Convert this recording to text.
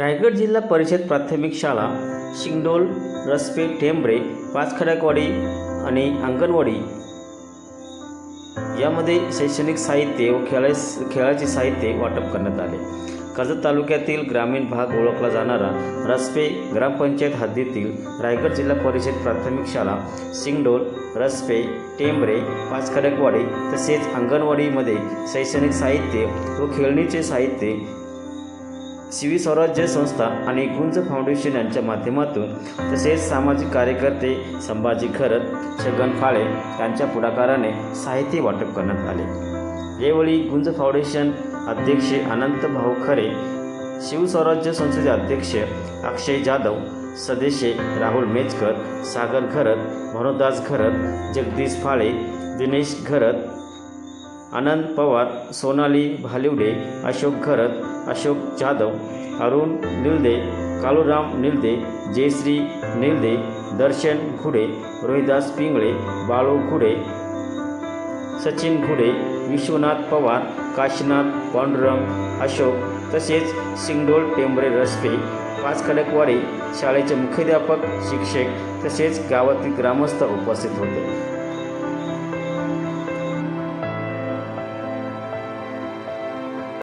रायगड जिल्हा परिषद प्राथमिक शाळा शिंगडोल रस्पे टेंबरे पाचखड्याकवाडी आणि अंगणवाडी. यामध्ये शैक्षणिक साहित्य व खेळा खेळाचे साहित्य वाटप करण्यात आले. कर्जत तालुक्यातील ग्रामीण भाग ओळखला जाणारा रस्पे ग्रामपंचायत हद्दीतील रायगड जिल्हा परिषद प्राथमिक शाळा सिंगडोल रस्पे टेंबरे पाचखडकवाडी तसेच अंगणवाडीमध्ये शैक्षणिक साहित्य व खेळणीचे साहित्य शिवी स्वराज्य संस्था आणि गुंज फाउंडेशन यांच्या माध्यमातून तसेच सामाजिक कार्यकर्ते संभाजी खरत छगन फाळे यांच्या पुढाकाराने साहित्य वाटप करण्यात आले. यावेळी गुंज फाउंडेशन अध्यक्ष अनंत भाऊ खरे शिवस्वराज्य संस्थेचे अध्यक्ष अक्षय जाधव सदस्य राहुल मेचकर सागर खरत मनोदास खरत जगदीश फाळे दिनेश खरत आनंद पवार सोनाली भालिवडे अशोक खरत अशोक जाधव अरुण निलदे कालूराम निलदे जयश्री निलदे दर्शन घुडे रोहिदास पिंगळे बाळू घुडे सचिन घुडे विश्वनाथ पवार काशीनाथ पांडुरंग अशोक तसेच सिंगडोल टेंबरे रस्पे पाच खडकवाडी शाळेचे मुख्याध्यापक शिक्षक तसेच गावातील ग्रामस्थ उपस्थित होते.